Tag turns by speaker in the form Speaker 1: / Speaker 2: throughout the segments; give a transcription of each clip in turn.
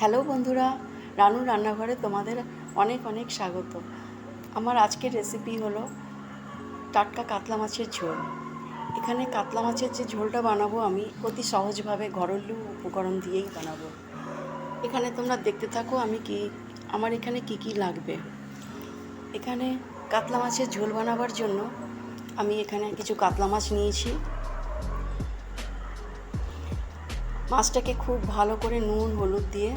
Speaker 1: Hello বন্ধুরা, রানুর রান্নাঘরে তোমাদের অনেক অনেক স্বাগত। আমার আজকের রেসিপি হলো টাটকা কাতলা মাছের ঝোল। এখানে কাতলা মাছের যে ঝোলটা বানাবো আমি, অতি সহজভাবে ঘরেলু উপকরণ দিয়েই বানাবো। এখানে তোমরা দেখতে থাকো আমি কি, আমার এখানে কি কি লাগবে। এখানে কাতলা মাছের ঝোল বানাবার জন্য আমি এখানে কিছু কাতলা মাছ নিয়েছি। মাছটাকে খুব ভালো করে নুন, হলুদ দিয়ে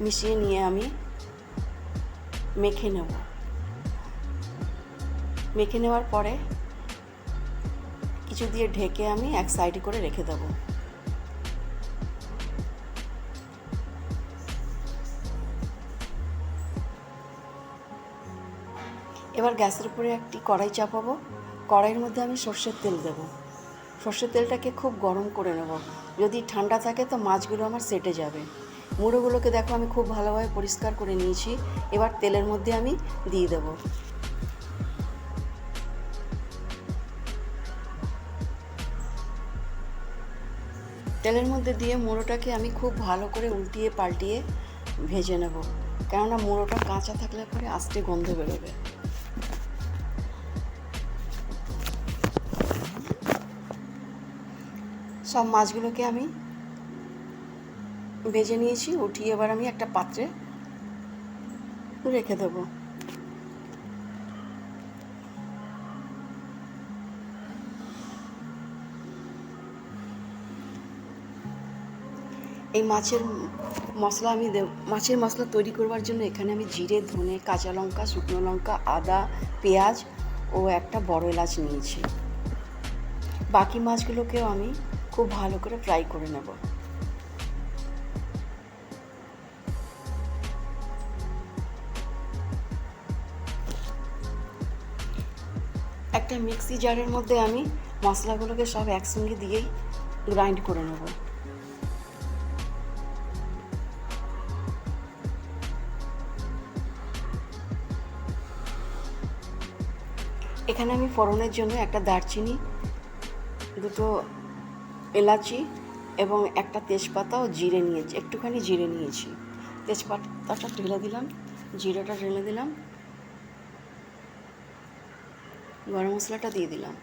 Speaker 1: মিশিয়ে নিয়ে আমি মেখে নেব। মেখে নেওয়ার পরে কিছু দিয়ে ঢেকে আমি এক সাইডে করে রেখে দেবো। এবার গ্যাসের উপরে একটি কড়াই চাপাবো। কড়াইয়ের মধ্যে আমি সর্ষের তেল দেবো। সর্ষের তেলটাকে খুব গরম করে নেব। যদি ঠান্ডা থাকে তো মাছগুলো আমার সেটে যাবে। মুড়োগুলোকে দেখো আমি খুব ভালোভাবে পরিষ্কার করে নিয়েছি। এবার তেলের মধ্যে আমি দিয়ে দেবো। তেলের মধ্যে দিয়ে মুড়োটাকে আমি খুব ভালো করে উল্টিয়ে পাল্টিয়ে ভেজে নেব। কেননা মুড়োটা কাঁচা থাকলে পরে আস্তে গন্ধ বেরোবে। সব মাছগুলোকে আমি ভেজে নিয়েছি, উঠিয়ে এবার আমি একটা পাত্রে রেখে দেবো। এই মাছের মশলা আমি দেব, মাছের মশলা তৈরি করবার জন্য এখানে আমি জিরে, ধনে, কাঁচা লঙ্কা, শুকনো লঙ্কা, আদা, পেঁয়াজ ও একটা বড় এলাচ নিয়েছি। বাকি মাছগুলোকেও আমি খুব ভালো করে ফ্রাই করে নেব। একটা মিক্সি জারের মধ্যে আমি মশলাগুলোকে সব একসঙ্গে দিয়েই গ্রাইন্ড করে নেব। এখানে আমি ফোড়নের জন্য একটা দারচিনি, দুটো এলাচি এবং একটা তেজপাতা ও জিরে নিয়েছি, একটুখানি জিরে নিয়েছি। তেজপাতাটা ঢেলে দিলাম, জিরেটা ঢেলে দিলাম, গরম মশলাটা দিয়ে দিলাম।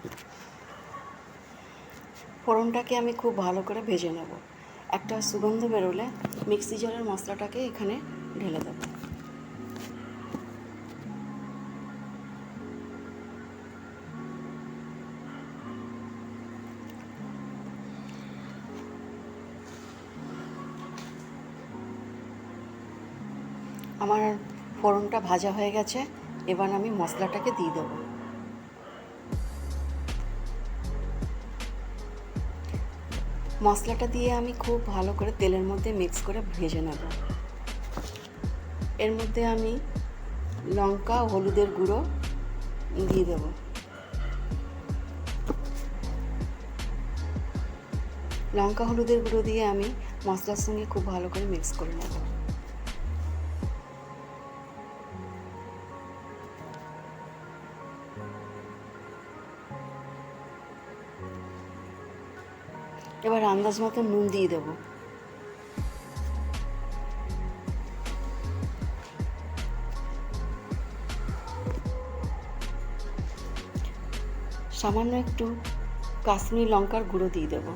Speaker 1: ফোড়নটাকে আমি খুব ভালো করে ভেজে নেব। একটা সুগন্ধ বেরোলে মিক্সি জারের মশলাটাকে এখানে ঢেলে দেবো। আমার ফোড়নটা ভাজা হয়ে গেছে, এবার আমি মশলাটাকে দিয়ে দেবো। মশলাটা দিয়ে আমি খুব ভালো করে তেলের মধ্যে মিক্স করে ভেজে নেব। এর মধ্যে আমি লঙ্কা হলুদের গুঁড়ো দিয়ে দেবো। লঙ্কা হলুদের গুঁড়ো দিয়ে আমি মশলার সঙ্গে খুব ভালো করে মিক্স করে নেব। এবার আন্দাজ মতো নুন দিয়ে দেবো। সামান্য একটু কাশ্মীরি লঙ্কার গুঁড়ো দিয়ে দেবো।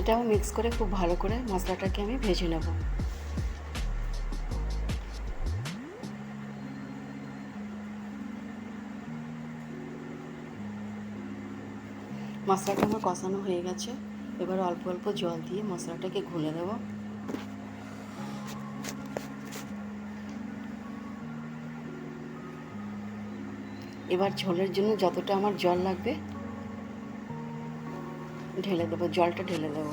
Speaker 1: এটাও মিক্স করে খুব ভালো করে মশলাটাকে আমি ভেজে নেব। মশলাটা আমার কষানো হয়ে গেছে। এবার অল্প অল্প জল দিয়ে মশলাটাকে ঘুলে দেবো এবার ঝোলের জন্য যতটা আমার জল লাগবে, ঢেলে দেবো, জলটা ঢেলে দেবো।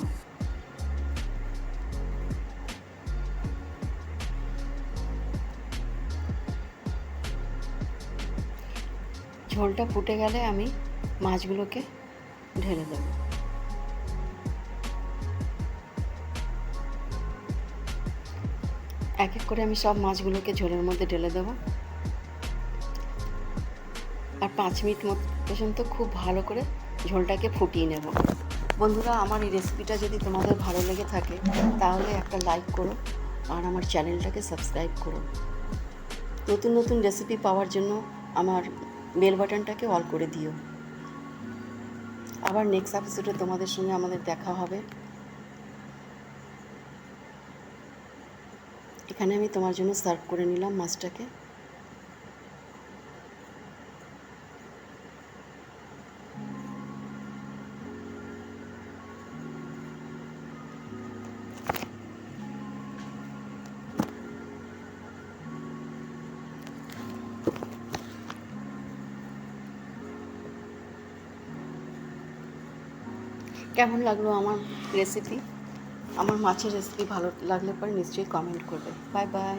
Speaker 1: ঝোলটা ফুটে গেলে আমি মাছগুলোকে ঢেলে দেবো। এক এক করে আমি সব মাছগুলোকে ঝোলের মধ্যে ঢেলে দেবো। আর পাঁচ মিনিট পর্যন্ত খুব ভালো করে ঝোলটাকে ফুটিয়ে নেব। বন্ধুরা, আমার এই রেসিপিটা যদি তোমাদের ভালো লেগে থাকে, তাহলে একটা লাইক করো আর আমার চ্যানেলটাকে সাবস্ক্রাইব করো। নতুন নতুন রেসিপি পাওয়ার জন্য আমার বেল বাটনটাকে অল করে দিও। আবার নেক্সট এপিসোডে তোমাদের সঙ্গে আমাদের দেখা হবে। এখানে আমি তোমার জন্য সার্ভ করে নিলাম মাছটাকে। কেমন লাগল আমার রেসিপি আমার মাছের রেসিপি ভালো লাগলে পরে নিশ্চয়ই কমেন্ট করবে। Bye bye